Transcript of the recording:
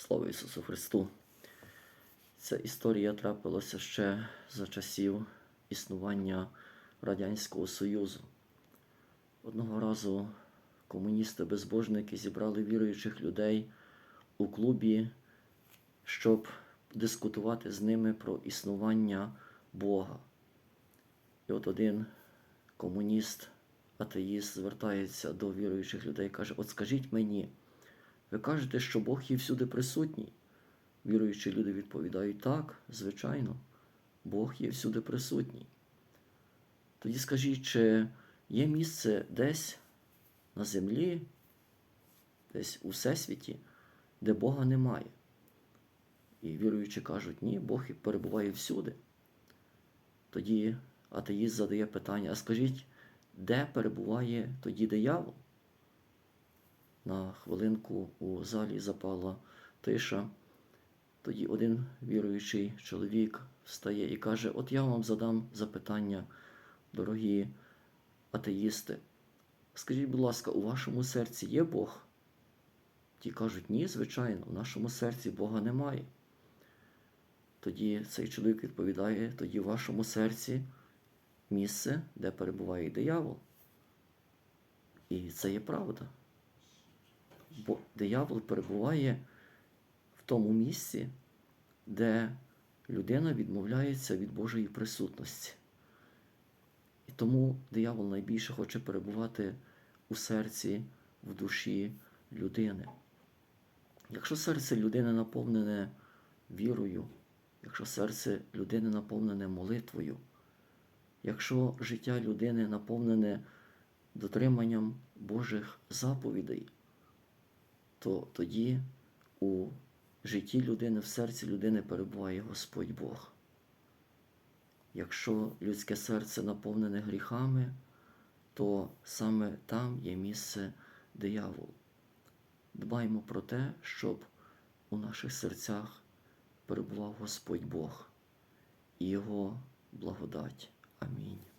Слава Ісусу Христу! Ця історія трапилася ще за часів існування Радянського Союзу. Одного разу комуністи-безбожники зібрали віруючих людей у клубі, щоб дискутувати з ними про існування Бога. І от один комуніст, атеїст, звертається до віруючих людей і каже: От скажіть мені, ви кажете, що Бог є всюди присутній. Віруючі люди відповідають так, звичайно, Бог є всюди присутній. Тоді скажіть, чи є місце десь на землі, десь у всесвіті, де Бога немає? І віруючі кажуть, ні, Бог перебуває всюди. Тоді атеїст задає питання: а скажіть, де перебуває тоді диявол? На хвилинку у залі запала тиша. Тоді один віруючий чоловік встає і каже: От я вам задам запитання, дорогі атеїсти. Скажіть, будь ласка, у вашому серці є Бог? Ті кажуть, ні, звичайно, в нашому серці Бога немає. Тоді цей чоловік відповідає: тоді в вашому серці місце, де перебуває диявол. І це є правда. Бо диявол перебуває в тому місці, де людина відмовляється від Божої присутності. І тому диявол найбільше хоче перебувати у серці, в душі людини. Якщо серце людини наповнене вірою, якщо серце людини наповнене молитвою, якщо життя людини наповнене дотриманням Божих заповідей, то тоді у житті людини, в серці людини перебуває Господь Бог. Якщо людське серце наповнене гріхами, то саме там є місце дияволу. Дбаймо про те, щоб у наших серцях перебував Господь Бог і Його благодать. Амінь.